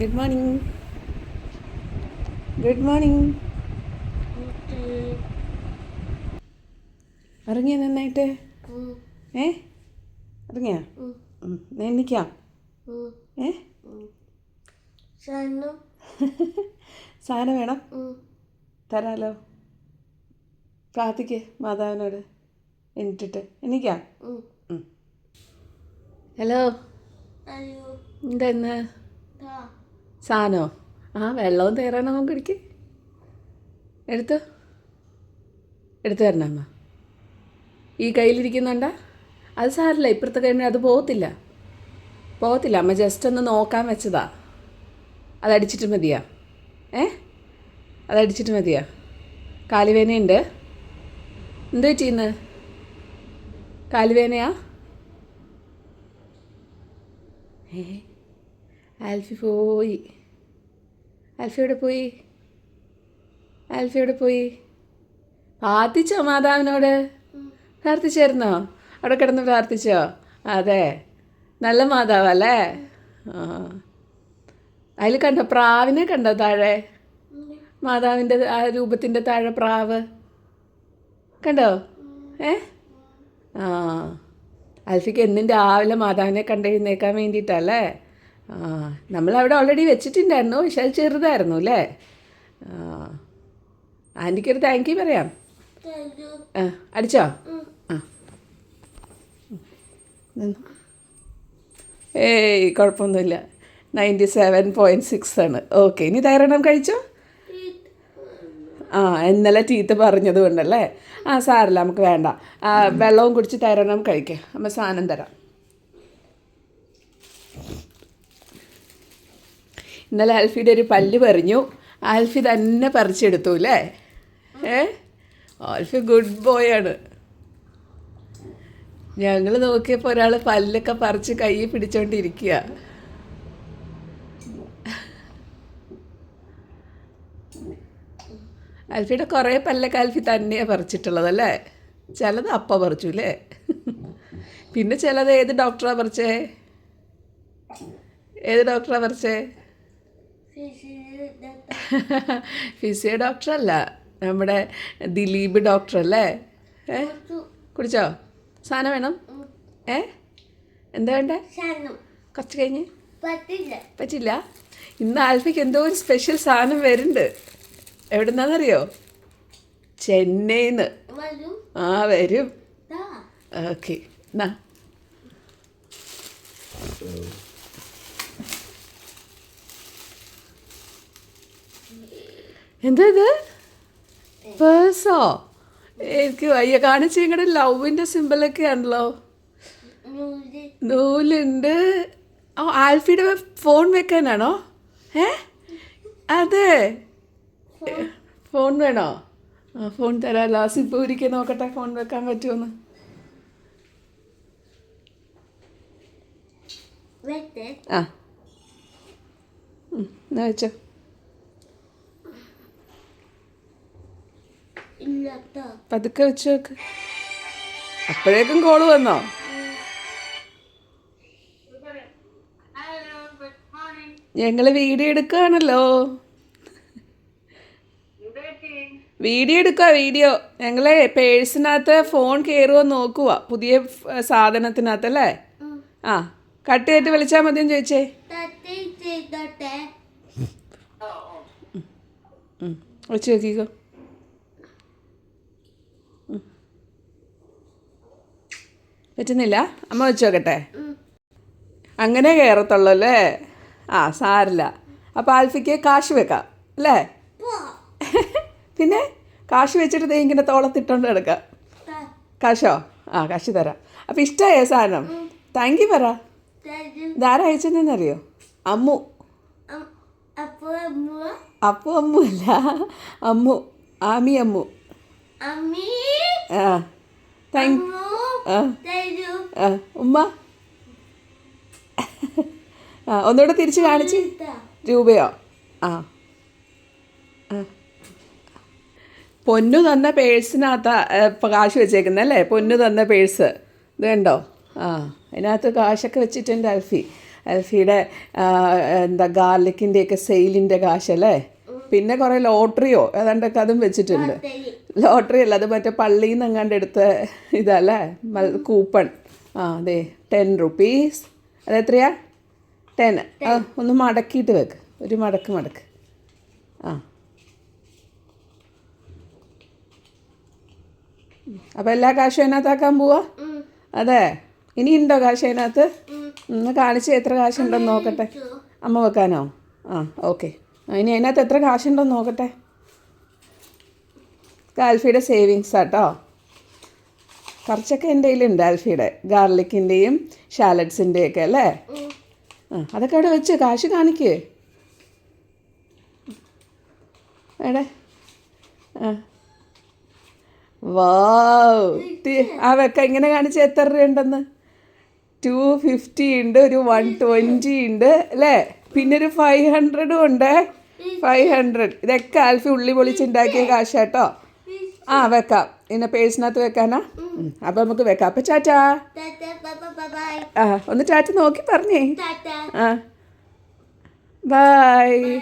Good morning good morning ഇറങ്ങിയ നന്നായിട്ട്? ഏ? ഇറങ്ങിയാ? എണ്ണിക്കാം. ഏ? സാധനം? വേണം. തരാലോ. പ്രാർത്ഥിക്ക് മാതാവിനോട് എന്നിട്ടിട്ട് എണ്ണിക്കാം. ഹലോ. എന്താ താ സാധനമോ ആ വെള്ളവും തേറാനോ ഇടയ്ക്ക് എടുത്തു. എടുത്തു തരണം അമ്മ? ഈ കയ്യിലിരിക്കുന്നുണ്ടാ? അത് സാരില്ല ഇപ്പുറത്തെ കഴിഞ്ഞ അത് പോകത്തില്ല. പോകത്തില്ല അമ്മ ജസ്റ്റ് ഒന്ന് നോക്കാൻ വെച്ചതാ. അതടിച്ചിട്ട് മതിയാ. ഏ? അതടിച്ചിട്ട് മതിയാ. കാലുവേനയുണ്ട് എന്ത് ചെയ്യുന്നത് കാലുവേനയാ ഏ? ആൽഫി പോയി. ആൽഫി പോയി? ആൽഫി പോയി? പ്രാർത്ഥിച്ചോ മാതാവിനോട്? പ്രാർത്ഥിച്ചായിരുന്നോ? അവിടെ കിടന്ന് പ്രാർത്ഥിച്ചോ? അതെ. നല്ല മാതാവല്ലേ? അതിൽ കണ്ടോ? പ്രാവിനെ കണ്ടോ താഴെ? മാതാവിന്റെ ആ രൂപത്തിന്റെ താഴെ പ്രാവ്. കണ്ടോ? ഏ? ആ. അൽഫിക്ക് എന്നും രാവിലെ മാതാവിനെ കണ്ടെഴുന്നേക്കാൻ വേണ്ടിയിട്ടല്ലേ? നമ്മളവിടെ ഓൾറെഡി വെച്ചിട്ടുണ്ടായിരുന്നു. പക്ഷെ അത് ചെറുതായിരുന്നു അല്ലേ? ആ ആന്റിക്കൊരു താങ്ക് യു പറയാം. ആ അടിച്ചോ? ആ. ഏയ് കുഴപ്പമൊന്നുമില്ല. നയന്റി സെവൻ പോയിന്റ് സിക്സ് ആണ്. ഓക്കെ ഇനി തയ്യാറണം കഴിച്ചോ? ആ ഇന്നലെ ടീത്ത് പറഞ്ഞത് കൊണ്ടല്ലേ? ആ സാറില്ല നമുക്ക് വേണ്ട. വെള്ളവും കുടിച്ച് തയ്യാറണം കഴിക്കാം. അമ്മ സാധനം തരാം. ഇന്നലെ ആൽഫിയുടെ ഒരു പല്ല് പറഞ്ഞു. ആൽഫി തന്നെ പറിച്ചെടുത്തു അല്ലേ? ഏ? ആൽഫി ഗുഡ് ബോയ് ആണ്. ഞങ്ങൾ നോക്കിയപ്പോൾ ഒരാൾ പല്ലൊക്കെ പറിച്ച് കൈ പിടിച്ചോണ്ടിരിക്കുക ആൽഫിയുടെ കുറേ പല്ലൊക്കെ ആൽഫി തന്നെയാണ് പറിച്ചിട്ടുള്ളതല്ലേ ചിലത് അപ്പ പറിച്ചു അല്ലേ? പിന്നെ ചിലത് ഏത് ഡോക്ടറാണ് പറിച്ചേ? ഏത് ഡോക്ടറാണ് പറിച്ചേ? ഫിസിയോ ഡോക്ടറല്ല. നമ്മുടെ ദിലീപ് ഡോക്ടർ അല്ലേ ഏ? കുടിച്ചോ? സാധനം വേണം? ഏ? എന്താ വേണ്ടേ? കുറച്ച് കഴിഞ്ഞ്? പറ്റില്ല. ഇന്ന് ആൽഫയ്ക്ക് എന്തോ ഒരു സ്പെഷ്യൽ സാധനം വരുന്നുണ്ട്. എവിടുന്നാന്നറിയോ? ചെന്നൈന്ന്. ആ വരും. ഓക്കെ. എന്നാ. എന്താ ഇത്? പേഴ്സോ എനിക്ക് വയ്യ. കാണിച്ച് നിങ്ങളുടെ ലവിന്റെ സിമ്പിളൊക്കെ ആണല്ലോ. നൂൽ. നൂലുണ്ട്. ഓ ആൽഫിയുടെ ഫോൺ വെക്കാനാണോ? ഏ? അതെ. ഫോൺ വേണോ? ആ ഫോൺ തരാം. ലാസ്റ്റ് ഇപ്പോൾ ഇരിക്കാൻ നോക്കട്ടെ ഫോൺ വെക്കാൻ പറ്റുമെന്ന്. ആ. എന്നാ വെച്ചോ. പതുക്കെ വെച്ച് നോക്ക് അപ്പോഴേക്കും കോൾ വന്നോ? ഞങ്ങൾ വീഡിയോ എടുക്കുകയാണല്ലോ. വീഡിയോ എടുക്കുക വീഡിയോ. ഞങ്ങളെ പേഴ്സിനകത്ത് ഫോൺ കയറുമോ നോക്കുക പുതിയ സാധനത്തിനകത്ത് അല്ലേ? ആ കട്ട് ചെയ്തിട്ട് വിളിച്ചാൽ മതിയെന്ന് ചോദിച്ചേ. വെച്ച് നോക്കിക്കോ. പറ്റുന്നില്ല? അമ്മ വെച്ച് നോക്കട്ടെ. അങ്ങനെ കയറത്തുള്ളൂ അല്ലേ ആ സാരില്ല. അപ്പോൾ ആൽഫിക്ക് കാശ് വെക്കാം അല്ലേ? പിന്നെ കാശ് വെച്ചിട്ട് ദേ ഇങ്ങനെ തോളത്തിട്ടോണ്ട് എടുക്കാം കാശോ? ആ കാശ് തരാം. അപ്പോൾ ഇഷ്ടമായോ സാധനം? താങ്ക് യു പറ. തരൂ ഇതാരാ അയച്ചെന്നറിയോ അമ്മു. അപ്പു അമ്മു അല്ല. അമ്മു. ആമി അമ്മു. ആ താങ്ക് ആ. ഉമ്മ. ആ ഒന്നുകൂടെ തിരിച്ചു കാണിച്ച്. രൂപയോ? ആ. പൊന്നു തന്ന പേഴ്സിനകത്ത് കാശ് വെച്ചേക്കുന്നത് അല്ലേ? പൊന്നു തന്ന പേഴ്സ്. ഇത് കണ്ടോ? ആ അതിനകത്ത് കാശൊക്കെ വെച്ചിട്ടുണ്ട് അൽഫി. അൽഫിയുടെ എന്താ ഗാർലിക്കിന്റെയൊക്കെ സെയിലിന്റെ കാശല്ലേ? പിന്നെ കുറേ ലോട്ടറിയോ ഏതാണ്ടൊക്കെ അതും വെച്ചിട്ടുണ്ട്. ലോട്ടറി അല്ല അത് മറ്റേ പള്ളിയിൽ നിന്ന് എങ്ങാണ്ട് എടുത്ത ഇതല്ലേ കൂപ്പൺ. ആ അതെ ടെൻ റുപ്പീസ് അത് എത്രയാ? ടെൻ ആ ഒന്ന് മടക്കിയിട്ട് വെക്ക്. ഒരു മടക്ക് മടക്ക്. ആ. അപ്പോൾ എല്ലാ കാശും അതിനകത്താക്കാൻ പോവാ. അതെ. ഇനി ഉണ്ടോ കാശ് അതിനകത്ത്. ഒന്ന് കാണിച്ച് എത്ര കാശുണ്ടെന്ന് നോക്കട്ടെ. അമ്മ വെക്കാനോ? ആ ഓക്കെ. ഇനി അതിനകത്ത് എത്ര കാശുണ്ടെന്ന് നോക്കട്ടെ. ഇത് ആൽഫിയുടെ സേവിങ്സ് ആട്ടോ. കുറച്ചൊക്കെ എന്റെ കയ്യിലുണ്ട് ആൽഫിയുടെ ഗാർലിക്കിന്റെയും ഷാലഡ്സിന്റെയൊക്കെ അല്ലേ. ആ അതൊക്കെ അവിടെ വെച്ച് കാശ് കാണിക്ക്. എടെ ആ. വാവ്. ആ വെക്ക ഇങ്ങനെ കാണിച്ച് എത്ര രൂപയുണ്ടെന്ന്? ടു ഫിഫ്റ്റി ഉണ്ട് ഒരു വൺ ട്വന്റി ഉണ്ട് അല്ലേ? പിന്നെ ഒരു ഫൈവ് ഹൺഡ്രഡും ഉണ്ട്. ഫൈവ് ഹൺഡ്രഡ് ഇതൊക്കെ ആൽഫി ഉള്ളി പൊളിച്ചുണ്ടാക്കിയ കാശാട്ടോ. ആ വെക്കാം. ഇന്നെ പേഴ്സിനകത്ത് വെക്കാനാ? അപ്പൊ നമുക്ക് വെക്കാം. അപ്പം ചാറ്റാ ആ ഒന്ന് ചാറ്റ് നോക്കി പറഞ്ഞേ. ആ. ബൈ.